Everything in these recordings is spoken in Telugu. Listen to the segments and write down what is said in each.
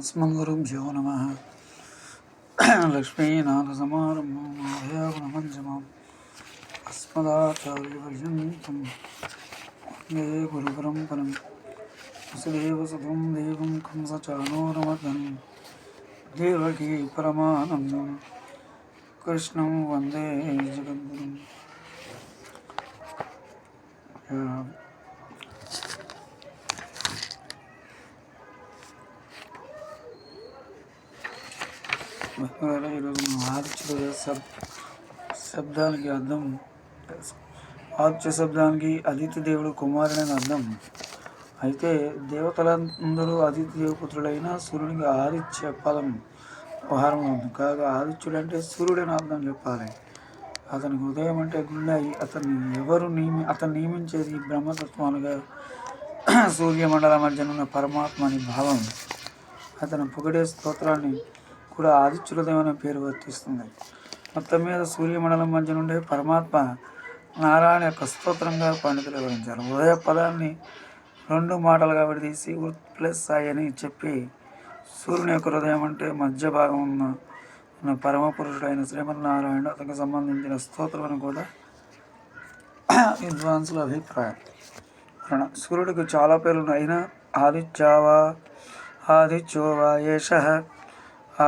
अस्मद्गुरुभ्यो नमः। लक्ष्मीनाथसमारम्भं अस्मदाचार्यपर्यन्तं वंदे गुरुपरम्परं वसुदेवसुतं देवं कंसचानूरमर्दनं देवकी परमानन्दं कृष्णं वंदे जगद्गुरुम्। या ఈరోజు మనం శబ్ శబ్దానికి అర్థం. ఆదిత్య శబ్దానికి అదితి దేవుడు కుమారుడని అర్థం. అయితే దేవతలందరూ అదితి దేవపుత్రుడైన సూర్యునికి ఆదిత్య పదం వ్యవహారం ఉంది కాగా ఆదిత్యుడు అంటే సూర్యుడని అర్థం చెప్పాలి. అతనికి ఉదయం అంటే గుండె. అతన్ని ఎవరు నియమి అతను నియమించేది బ్రహ్మతత్వాలుగా సూర్యమండల మధ్య ఉన్న పరమాత్మ అని భావం. అతను పొగిడే స్తోత్రాన్ని ఇప్పుడు ఆదిత్యులదేవ అనే పేరు వర్తిస్తుంది. మొత్తం మీద సూర్యమండలం మధ్య నుండే పరమాత్మ నారాయణ యొక్క స్తోత్రంగా పండితులు వివరించారు. ఉదయ పదాన్ని రెండు మాటలుగా విడదీసి ఉత్ ప్లస్ సాయి అని చెప్పి సూర్యుని యొక్క హృదయం అంటే మధ్య భాగం ఉన్న ఉన్న పరమ పురుషుడైన శ్రీమన్నారాయణ అతనికి సంబంధించిన స్తోత్రం అని కూడా విద్వాంసుల అభిప్రాయం. సూర్యుడికి చాలా పేర్లు అయినా ఆదిత్యావా ఆదిత్యోవా ఏష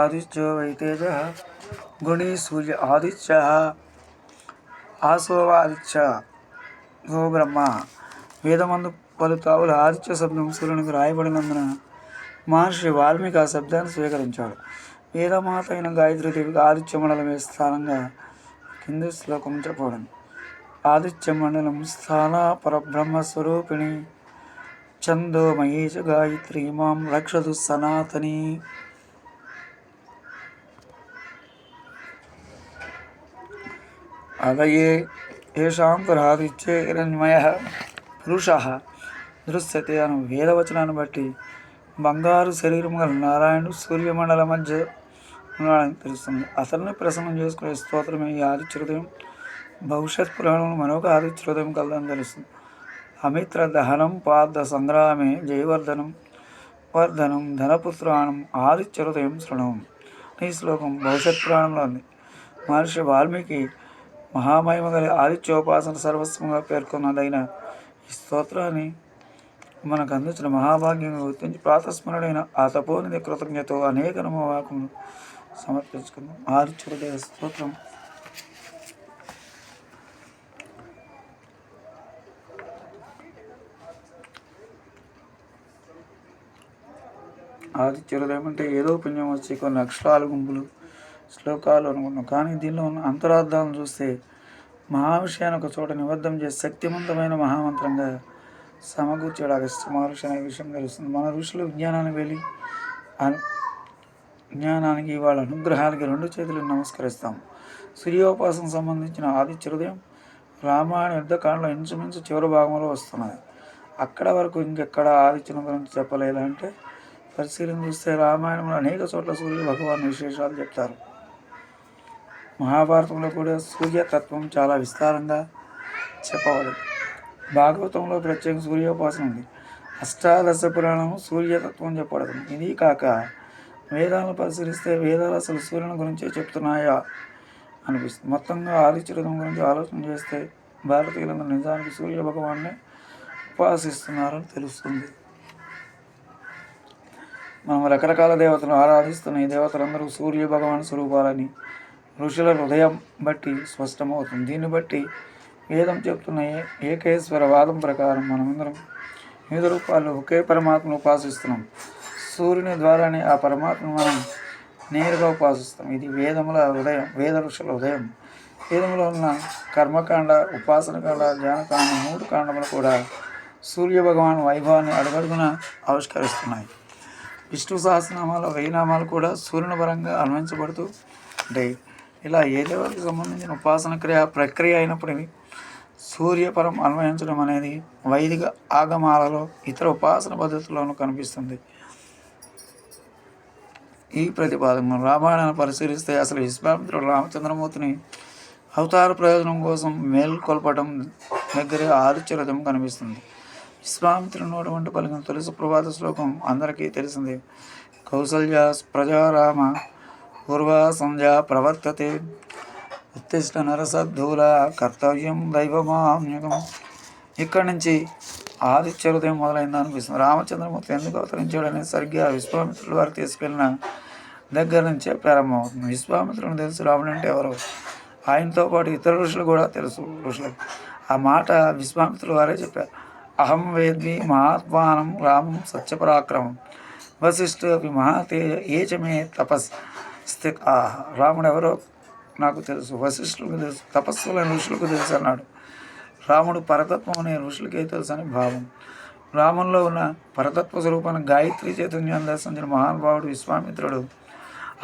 ఆదిత్యో వైతేజ గుణి సూర్య ఆదిత్య ఆసోవ ఆదిత్య ఓ బ్రహ్మ వేదమందు పలు తావులు ఆదిత్య శబ్దం సూర్యునికి రాయబడినందున మహర్షి వాల్మీకి ఆ శబ్దాన్ని స్వీకరించాడు. వేదమాత అయిన గాయత్రీదేవికి ఆదిత్య మండలమే స్థానంగా కింది శ్లోకం చెప్పబడింది. ఆదిత్య మండలం స్థాన పరబ్రహ్మస్వరూపిణి చందో మహేష గాయత్రి మాం రక్షతు సనాతని. అదయే ఏషాం పురాదిత్యే హిరణ్మయ పురుష దృశ్యతే అను వేదవచనాన్ని బట్టి బంగారు శరీరం గల నారాయణుడు సూర్యమండల మధ్య ఉన్నాడని తెలుస్తుంది. అతన్ని ప్రసన్నం చేసుకునే స్తోత్రమే ఈ ఆదిత్యోదయం భవిష్యత్ పురాణంలో మరొక ఆదిత్యోదయం కలదని తెలుస్తుంది. అమిత్ర దహనం పార్థ సంగ్రామే జయవర్ధనం వర్ధనం ధనపుత్రాణం ఆదిత్యోదయం శృణం. ఈ శ్లోకం భవిష్యత్ పురాణంలో ఉంది. మహర్షి వాల్మీకి మహామహిమ గల ఆదిత్యోపాసన సర్వస్వంగా పేర్కొన్నదైన ఈ స్తోత్రాన్ని మనకు అందించిన మహాభాగ్యంగా గుర్తించి ప్రాతస్మరణైన ఆ తపోనిధి కృతజ్ఞతో అనేక నమవాకములు సమర్పించుకుందాం. ఆదిత్యోదయ స్తోత్రం. ఆదిత్యోదయం అంటే ఏదో పుణ్యం వచ్చి కొన్ని అక్షరాల గుంపులు శ్లోకాలు అనుకున్నాం. కానీ దీనిలో ఉన్న అంతరార్థాలను చూస్తే మహావిషయాన్ని ఒక చోట నిబద్ధం చేసి శక్తివంతమైన మహామంత్రంగా సమకూర్చాడు అగస్త్య మహర్షి అనే విషయం తెలుస్తుంది. మన ఋషులు విజ్ఞానాన్ని వెళ్ళి జ్ఞానానికి వాళ్ళ అనుగ్రహాలకి రెండు చేతులు నమస్కరిస్తాం. సూర్యోపాసన సంబంధించిన ఆదిత్య హృదయం రామాయణ యుద్ధకాండలో ఇంచుమించు చివరి భాగంలో వస్తున్నది. అక్కడ వరకు ఇంకెక్కడ ఆదిత్యం గురించి చెప్పలేదు అంటే పరిశీలన చూస్తే రామాయణంలో అనేక చోట్ల సూర్య భగవాన్ విశేషాలు చెప్తారు. మహాభారతంలో కూడా సూర్యతత్వం చాలా విస్తారంగా చెప్పబడింది భాగవతంలో ప్రత్యేక సూర్యోపాసన ఉంది. అష్టాదశ పురాణం సూర్యతత్వం చెప్పబడుతుంది. ఇది కాక వేదాలను పరిశీలిస్తే వేదాలు అసలు సూర్యుని గురించే చెప్తున్నాయా అనిపిస్తుంది. మొత్తంగా ఆదిత్యరథం గురించి ఆలోచన చేస్తే భారతీయులందరూ నిజానికి సూర్య భగవాన్ని ఉపాసిస్తున్నారని తెలుస్తుంది. మనం రకరకాల దేవతలను ఆరాధిస్తున్న ఈ దేవతలందరూ సూర్య భగవాన్ స్వరూపాలని ఋషుల హృదయం బట్టి స్పష్టమవుతుంది. దీన్ని బట్టి వేదం చెప్తున్న ఏ- ఏకేశ్వర వాదం ప్రకారం మనమందరం వివిధ రూపాల్లో ఒకే పరమాత్మను ఉపాసిస్తున్నాం. సూర్యుని ద్వారానే ఆ పరమాత్మను మనం నేరుగా ఉపాసిస్తాం. ఇది వేదముల హృదయం వేద ఋషుల హృదయం. వేదములో ఉన్న కర్మకాండ ఉపాసనకాండ ధ్యానకాండ మూడు కాండములు కూడా సూర్య భగవాన్ వైభవాన్ని అడుగడుగున ఆవిష్కరిస్తున్నాయి. విష్ణు సహస్రనామాల వెయ్యి కూడా సూర్యుని పరంగా అన్వయించబడుతూ ఉంటాయి. ఇలా ఏ దేవతకు సంబంధించిన ఉపాసన క్రియ ప్రక్రియ అయినప్పటికీ సూర్యపరం అన్వయించడం అనేది వైదిక ఆగమాలలో ఇతర ఉపాసన పద్ధతుల్లోనూ కనిపిస్తుంది. ఈ ప్రతిపాదన రామాయణాన్ని పరిశీలిస్తే అసలు విశ్వామిత్రుడు రామచంద్రమూర్తిని అవతార ప్రయోజనం కోసం మేల్కొల్పడం దగ్గరే ఆదిత్యరథం కనిపిస్తుంది. విశ్వామిత్రుడు నోటి వంటి పలికిన తొలి సుప్రభాత శ్లోకం అందరికీ తెలిసిందే. కౌసల్య ప్రజారామ పూర్వ సంధ్యా ప్రవర్తతే ఉత్తిష్ట నరసద్ధూల కర్తవ్యం దైవమాన్యుగం ఇక్కడి నుంచి ఆదిత్య హృదయం మొదలైంది అనిపిస్తుంది. రామచంద్రమూర్తి ఎందుకు అవతరించాడని సరిగ్గా విశ్వామిత్రుల వారు తీసుకెళ్ళిన దగ్గర నుంచే ప్రారంభమవుతుంది. విశ్వామిత్రుని తెలుసు రాముడు అంటే ఎవరు. ఆయనతో పాటు ఇతర ఋషులు కూడా తెలుసు ఋషులకు ఆ మాట విశ్వామిత్రుల వారే చెప్పారు. అహం వేద్మి మహాత్మానం రామం సత్యపరాక్రమం. వశిష్ఠ మహాతేజ ఏచమే తపస్ స్థిత రాముడు ఎవరో నాకు తెలుసు వశిష్ఠులకు తెలుసు తపస్సులైన ఋషులకు తెలుసు అన్నాడు. రాముడు పరతత్వం అనే ఋషులకే తెలుసు అని భావం. రాముల్లో ఉన్న పరతత్వ స్వరూపాన్ని గాయత్రి చైతన్యం దర్శించిన మహానుభావుడు విశ్వామిత్రుడు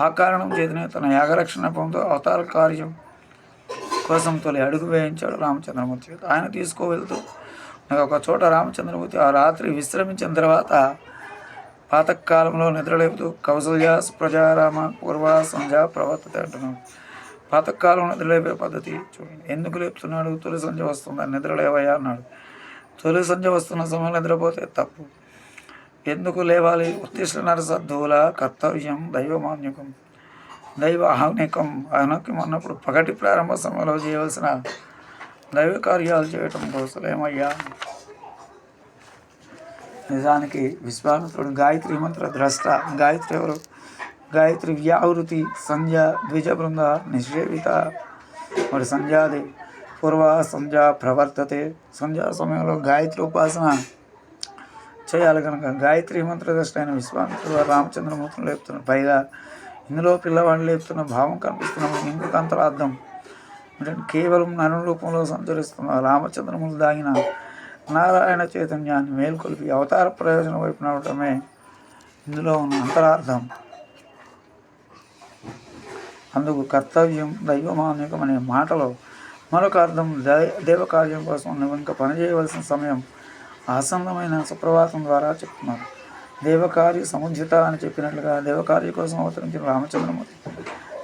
ఆ కారణం చేతనే తన యాగరక్షణ పొందుతూ అవతార కార్యం కోసం తొలి అడుగు వేయించాడు రామచంద్రమూర్తి. ఆయన తీసుకువెళ్తూ ఒక చోట రామచంద్రమూర్తి ఆ రాత్రి విశ్రమించిన తర్వాత పాతకాలంలో నిద్రలేపుతూ కౌసల్య ప్రజారామ పూర్వ సంధ్య ప్రవర్తత అంటున్నాడు పాతకాలంలో నిద్రలేపే పద్ధతి చూడండి. ఎందుకు లేపుతున్నాడు? తొలి సంధ్య వస్తుందని నిద్రలేవయా అన్నాడు. తొలి సంధ్య వస్తున్న సమయం నిద్రపోతే తప్పు. ఎందుకు లేవాలి? ఉత్తిష్ట నరసద్ధువుల కర్తవ్యం దైవమాన్యకం. దైవ ఆహ్నికం ఆహ్నికం అన్నప్పుడు పగటి ప్రారంభ సమయంలో చేయవలసిన దైవ కార్యాలు చేయటం కోసమేమయ్యా? నిజానికి విశ్వామిత్రుడు గాయత్రి మంత్ర ద్రష్ట గాయత్రి ఎవరు? గాయత్రి వ్యావృతి సంధ్య ద్విజ బృంద నిషేవిత మరి సంధ్యాది పూర్వ సంధ్య ప్రవర్తతే. సంధ్యా సమయంలో గాయత్రి ఉపాసన చేయాలి కనుక గాయత్రి మంత్ర ద్రష్ట అయిన విశ్వామిత్రుడు రామచంద్రమూర్తులు రామచంద్రమూర్తిని లేపుతున్నారు. పైగా ఇందులో పిల్లవాడిని లేపుతున్న భావం కనిపిస్తున్నాం ఇందుకు అంతరార్థం. అంటే కేవలం నరు రూపంలో సంచరిస్తున్న రామచంద్రములు దాగిన నారాయణ చైతన్యాన్ని మేల్కొల్పి అవతార ప్రయోజనం వైపు నడవటమే ఇందులో ఉన్న అంతరార్థం. అందుకు కర్తవ్యం దైవమాన్యకం అనే మాటలో మరొక అర్థం దేవకార్యం కోసం నువ్వు ఇంకా పనిచేయవలసిన సమయం ఆసన్నమైన సుప్రభాతం ద్వారా చెప్తున్నారు. దేవకార్య సముద్యత అని చెప్పినట్లుగా దేవకార్య కోసం అవతరించిన రామచంద్రమూర్తి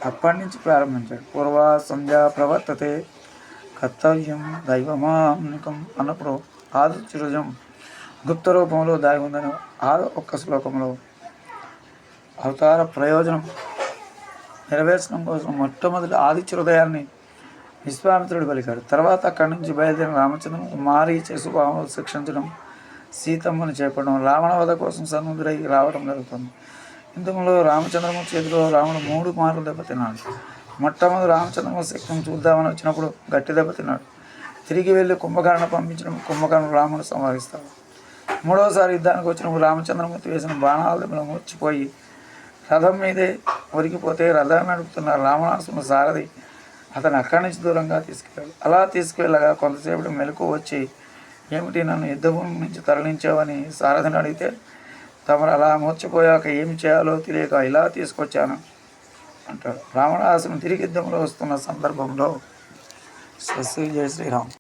అప్పటి నుంచి ప్రారంభించాడు. పూర్వ సంధ్య ప్రవర్తతే కర్తవ్యం దైవమానికం అన్నప్పుడు ఆదిత్యుజం గుప్త రూపంలో దాగి ఉందని ఆరు ఒక్క శ్లోకంలో అవతార ప్రయోజనం నెరవేర్చడం కోసం మొట్టమొదటి ఆదిత్య హృదయాన్ని విశ్వామిత్రుడు పలికాడు. తర్వాత అక్కడి నుంచి బయలుదేరిన రామచంద్రం మారి చేసుభావంలో శిక్షించడం సీతమ్మని చేపడం రావణ వధ కోసం సముద్రై రావడం జరుగుతుంది. ఇందులో రామచంద్రము చేతిలో రాముడు మూడు మార్లు దెబ్బతిన్నాడు. మొట్టమొదటి రామచంద్రము శక్తిని చూద్దామని వచ్చినప్పుడు గట్టి దెబ్బతిన్నాడు. తిరిగి వెళ్ళి కుంభకర్ణ పంపించడం కుంభకర్ణ రాముడు సంహరిస్తాడు మూడవసారి యుద్ధానికి వచ్చినప్పుడు రామచంద్రమూర్తి వేసిన బాణాల దెబ్బలు మూర్చిపోయి రథం మీదే ఒరికిపోతే రథం నడుపుతున్న రావణాసుని సారథి అతను అక్కడి నుంచి దూరంగా తీసుకెళ్ళాడు. అలా తీసుకువెళ్ళగా కొంతసేపటి మెలకు వచ్చి ఏమిటి నన్ను యుద్ధభూమి నుంచి తరలించావని? సారథిని అడిగితే తమరు అలా మూర్చిపోయాక ఏం చేయాలో తెలియక ఇలా తీసుకొచ్చాను అంటాడు. రావణాసును తిరిగి యుద్ధంలో వస్తున్న సందర్భంలో స్వస్తి జయ శ్రీరామ్.